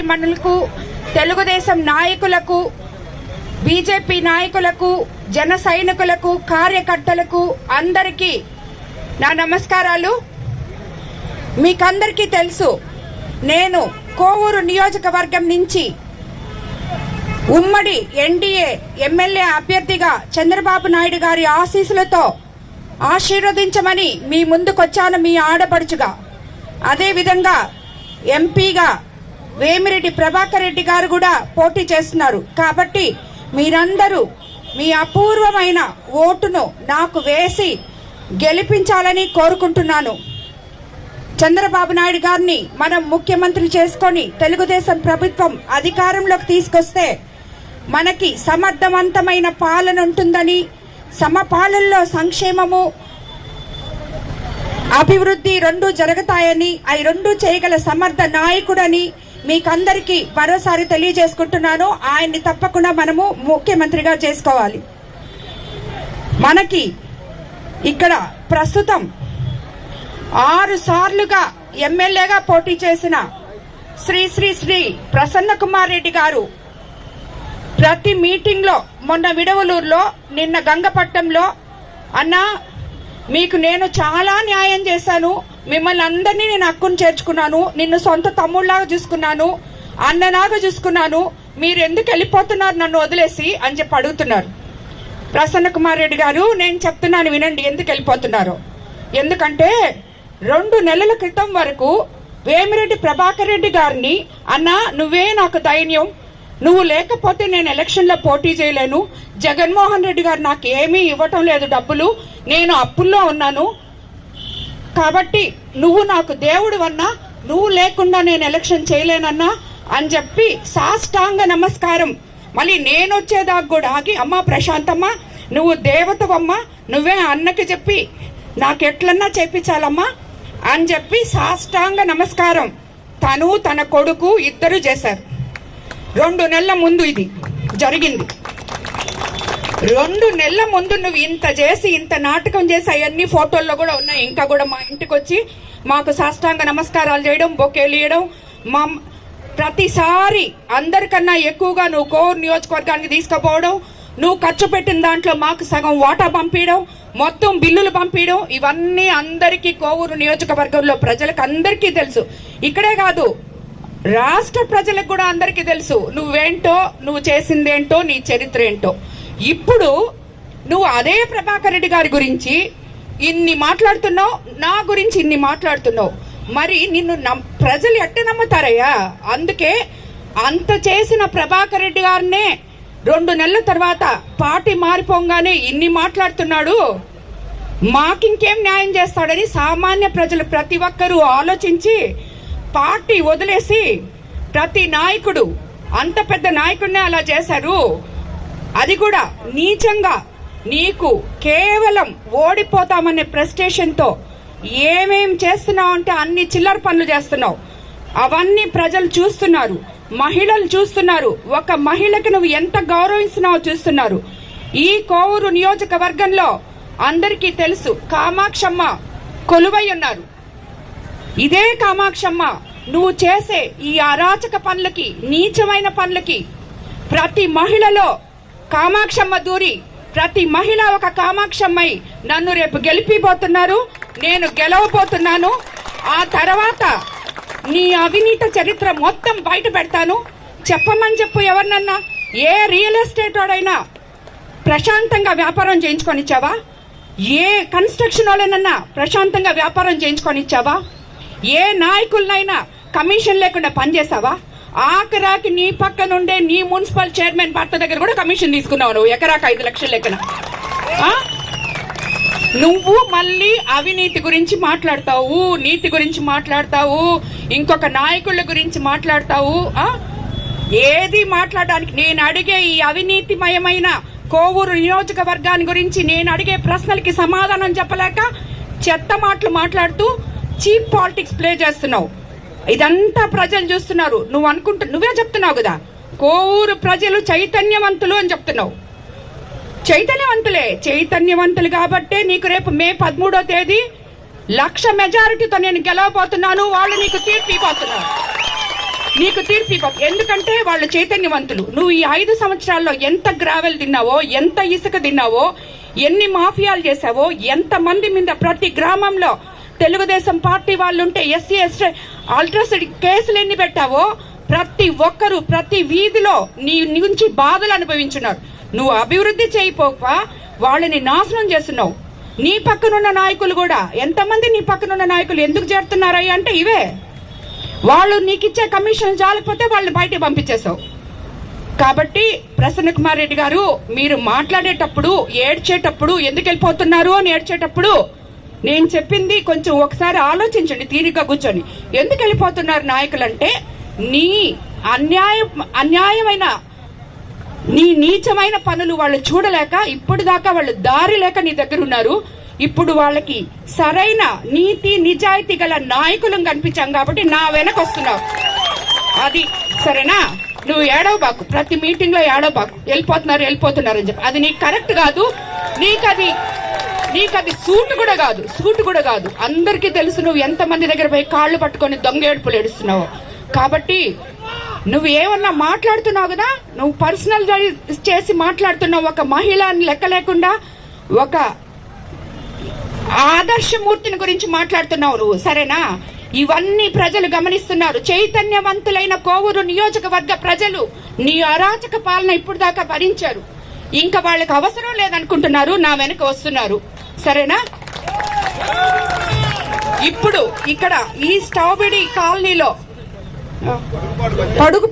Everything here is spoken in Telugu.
మనులకు తెలుగుదేశం నాయకులకు బీజేపీ నాయకులకు జన సైనికులకు కార్యకర్తలకు అందరికీ నా నమస్కారాలు. మీకందరికీ తెలుసు నేను కోవూరు నియోజకవర్గం నుంచి ఉమ్మడి ఎన్డీఏ ఎమ్మెల్యే అభ్యర్థిగా చంద్రబాబు నాయుడు గారి ఆశీస్సులతో ఆశీర్వదించమని మీ ముందుకొచ్చాను మీ ఆడపడుచుగా. అదేవిధంగా ఎంపీగా వేమిరెడ్డి ప్రభాకర్ రెడ్డి గారు కూడా పోటీ చేస్తున్నారు. కాబట్టి మీరందరూ మీ అపూర్వమైన ఓటును నాకు వేసి గెలిపించాలని కోరుకుంటున్నాను. చంద్రబాబు నాయుడు గారిని మనం ముఖ్యమంత్రి చేసుకొని తెలుగుదేశం ప్రభుత్వం అధికారంలోకి తీసుకొస్తే మనకి సమర్థవంతమైన పాలన ఉంటుందని సమపాలనలో సంక్షేమము అభివృద్ధి రెండు జరుగుతాయని అవి రెండు చేయగల సమర్థ నాయకుడని మీకందరికీ మరోసారి తెలియజేసుకుంటున్నాను. ఆయన్ని తప్పకుండా మనము ముఖ్యమంత్రిగా చేసుకోవాలి. మనకి ఇక్కడ ప్రస్తుతం ఆరు సార్లుగా ఎమ్మెల్యేగా పోటీ చేసిన శ్రీ శ్రీ శ్రీ ప్రసన్న కుమార్ రెడ్డి గారు ప్రతి మీటింగ్లో మొన్న విడవలూరులో నిన్న గంగపట్నంలో అన్నా మీకు నేను చాలా న్యాయం చేశాను. మిమ్మల్ని అందరినీ నేను అక్కును చేర్చుకున్నాను నిన్ను సొంత తమ్ముళ్ళాగా చూసుకున్నాను అన్నలాగా చూసుకున్నాను మీరు ఎందుకు వెళ్ళిపోతున్నారు నన్ను వదిలేసి అని చెప్పి అడుగుతున్నారు. ప్రసన్న కుమార్ రెడ్డి గారు నేను చెప్తున్నాను వినండి ఎందుకు వెళ్ళిపోతున్నారు. ఎందుకంటే రెండు నెలల క్రితం వరకు వేమిరెడ్డి ప్రభాకర్ రెడ్డి గారిని అన్నా నువ్వే నాకు ధైర్యం. నువ్వు లేకపోతే నేను ఎలక్షన్లో పోటీ చేయలేను. జగన్మోహన్ రెడ్డి గారు నాకు ఏమీ ఇవ్వటం లేదు డబ్బులు. నేను అప్పుల్లో ఉన్నాను. కాబట్టి నువ్వు నాకు దేవుడు అన్నా నువ్వు లేకుండా నేను ఎలక్షన్ చేయలేనన్నా అని చెప్పి సాష్టాంగ నమస్కారం. మళ్ళీ నేను వచ్చేదాకా కూడా ఆగి అమ్మా ప్రశాంతమ్మ నువ్వు దేవతవమ్మా నువ్వే అన్నకి చెప్పి నాకెట్లన్నా చేపించాలమ్మా అని చెప్పి సాష్టాంగ నమస్కారం. తను తన కొడుకు ఇద్దరు చేశారు. రెండు నెలల ముందు ఇది జరిగింది. రెండు నెలల ముందు నువ్వు ఇంత చేసి ఇంత నాటకం చేసి అవన్నీ ఫోటోల్లో కూడా ఉన్నాయి. ఇంకా కూడా మా ఇంటికి వచ్చి మాకు సాష్టాంగ నమస్కారాలు చేయడం బొకేలు ఇవ్వడం మా ప్రతిసారి అందరికన్నా ఎక్కువగా నువ్వు కోర్ నియోజకవర్గానికి తీసుకుపోవడం నువ్వు ఖర్చు పెట్టిన దాంట్లో మాకు సగం వాటా పంపించడం మొత్తం బిల్లులు పంపించడం ఇవన్నీ అందరికీ కోవూరు నియోజకవర్గంలో ప్రజలకు అందరికీ తెలుసు. ఇక్కడే కాదు రాష్ట్ర ప్రజలకు కూడా అందరికీ తెలుసు. నువ్వేంటో నువ్వు చేసిందేంటో నీ చరిత్ర ఏంటో. ఇప్పుడు నువ్వు అదే ప్రభాకర్ రెడ్డి గారి గురించి ఇన్ని మాట్లాడుతున్నావు నా గురించి ఇన్ని మాట్లాడుతున్నావు. మరి నిన్ను నమ్ ప్రజలు ఎట్ట నమ్ముతారయ్యా? అందుకే అంత చేసిన ప్రభాకర్ రెడ్డి గారినే రెండు నెలల తర్వాత పార్టీ మారిపోగానే ఇన్ని మాట్లాడుతున్నాడు. మాకింకేం న్యాయం చేస్తాడని సామాన్య ప్రజలు ప్రతి ఒక్కరూ ఆలోచించి పార్టీ వదిలేసి ప్రతి నాయకుడు అంత పెద్ద నాయకుడినే అలా చేశారు. అది కూడా నీచంగా నీకు కేవలం ఓడిపోతామనే ప్రెస్టేషన్తో ఏమేం చేస్తున్నావు అంటే అన్ని చిల్లర పనులు చేస్తున్నావు. అవన్నీ ప్రజలు చూస్తున్నారు మహిళలు చూస్తున్నారు. ఒక మహిళకి నువ్వు ఎంత గౌరవిస్తున్నావో చూస్తున్నారు. ఈ కోవూరు నియోజకవర్గంలో అందరికీ తెలుసు కామాక్షమ్మ కొలువై ఉన్నారు. ఇదే కామాక్షమ్మ నువ్వు చేసే ఈ అరాచక పనులకి నీచమైన పనులకి ప్రతి మహిళలో కామాక్షమ్మ దూరి ప్రతి మహిళ ఒక కామాక్షమ్మై నన్ను రేపు గెలిపిపోతున్నారు నేను గెలవబోతున్నాను. ఆ తర్వాత నీ అవినీత చరిత్ర మొత్తం బయట పెడతాను. చెప్పమని చెప్పు ఎవరినన్నా? ఏ రియల్ ఎస్టేట్ వాడైనా ప్రశాంతంగా వ్యాపారం చేయించుకొని ఇచ్చావా ఏ కన్స్ట్రక్షన్ వాళ్ళనన్నా ప్రశాంతంగా వ్యాపారం చేయించుకొని ఇచ్చావా ఏ నాయకులనైనా కమిషన్ లేకుండా పనిచేసావా? ఆఖరాకి నీ పక్కనుండే నీ మున్సిపల్ చైర్మన్ భర్త దగ్గర కూడా కమిషన్ తీసుకున్నావు నువ్వు. ఎకరాకు ఐదు లక్షల లెక్కన. నువ్వు మళ్ళీ అవినీతి గురించి మాట్లాడతావు నీతి గురించి మాట్లాడతావు ఇంకొక నాయకుల గురించి మాట్లాడతావు ఏది మాట్లాడడానికి? నేను అడిగే ఈ అవినీతిమయమైన కోవూరు నియోజకవర్గాన్ని గురించి నేను అడిగే ప్రశ్నలకి సమాధానం చెప్పలేక చెత్త మాటలు మాట్లాడుతూ చీప్ పాలిటిక్స్ ప్లే చేస్తున్నావు. ఇదంతా ప్రజలు చూస్తున్నారు. నువ్వు అనుకుంటు నువ్వే చెప్తున్నావు కదా. కోవూరు ప్రజలు చైతన్యవంతులు అని చెప్తున్నావు. చైతన్యవంతులే. చైతన్యవంతులు కాబట్టే నీకు రేపు మే పదమూడో తేదీ లక్ష మెజారిటీతో నేను గెలవబోతున్నాను. వాళ్ళు నీకు తీర్పు ఇవ్వబోతున్నారు. నీకు తీర్పు ఇవ్వ ఎందుకంటే వాళ్ళు చైతన్యవంతులు. నువ్వు ఈ ఐదు సంవత్సరాల్లో ఎంత గ్రావెల్ తిన్నావో ఎంత ఇసుక తిన్నావో ఎన్ని మాఫియాలు చేసావో ఎంత మంది మీద ప్రతి గ్రామంలో తెలుగుదేశం పార్టీ వాళ్ళు ఉంటే ఎస్సీ ఎస్టీ అల్ట్రాసిటీ కేసులు ఎన్ని పెట్టావో ప్రతి ఒక్కరు ప్రతి వీధిలో నీ నుంచి బాధలు అనుభవించున్నారు. నువ్వు అభివృద్ధి చేయిపోక వాళ్ళని నాశనం చేస్తున్నావు. నీ పక్కనున్న నాయకులు కూడా ఎంతమంది నీ పక్కనున్న నాయకులు ఎందుకు చేరుతున్నారయ్య అంటే ఇవే. వాళ్ళు నీకు ఇచ్చే కమిషన్ చాలకపోతే వాళ్ళని బయట పంపించేశావు. కాబట్టి ప్రసన్న కుమార్ రెడ్డి గారు మీరు మాట్లాడేటప్పుడు ఏడ్చేటప్పుడు ఎందుకు వెళ్ళిపోతున్నారు అని ఏడ్చేటప్పుడు నేను చెప్పింది కొంచెం ఒకసారి ఆలోచించండి తీరిక కూర్చొని ఎందుకు వెళ్ళిపోతున్నారు నాయకులంటే నీ అన్యాయం అన్యాయమైన నీ నీచమైన పనులు వాళ్ళు చూడలేక ఇప్పుడు దాకా వాళ్ళు దారి లేక నీ దగ్గర ఉన్నారు. ఇప్పుడు వాళ్ళకి సరైన నీతి నిజాయితీ గల నాయకులను కనిపించాం కాబట్టి నా వెనక వస్తున్నావు. అది సరేనా? నువ్వు ఏడవబాకు ప్రతి మీటింగ్లో ఏడవబాకు వెళ్ళిపోతున్నారు వెళ్ళిపోతున్నారు అని చెప్పి. అది నీకు కరెక్ట్ కాదు. నీకు అది నీకు అది సూట్ కూడా కాదు సూట్ కూడా కాదు. అందరికీ తెలుసు నువ్వు ఎంత మంది దగ్గర పోయి కాళ్ళు పట్టుకొని దొంగ ఏడుపులు ఏడుస్తున్నావు. కాబట్టి నువ్వు ఏమన్నా మాట్లాడుతున్నావు కదా నువ్వు పర్సనల్ చేసి మాట్లాడుతున్నావు ఒక మహిళ అని లెక్క లేకుండా ఒక ఆదర్శమూర్తిని గురించి మాట్లాడుతున్నావు నువ్వు సరేనా? ఇవన్నీ ప్రజలు గమనిస్తున్నారు. చైతన్యవంతులైన కోవూరు నియోజకవర్గ ప్రజలు నీ అరాచక పాలన ఇప్పుడు దాకా భరించారు. ఇంకా వాళ్ళకి అవసరం లేదనుకుంటున్నారు నా వెనక వస్తున్నారు. సరేనా? ఇప్పుడు ఇక్కడ ఈ స్ట్రాబెరీ కాలనీలో పడుగు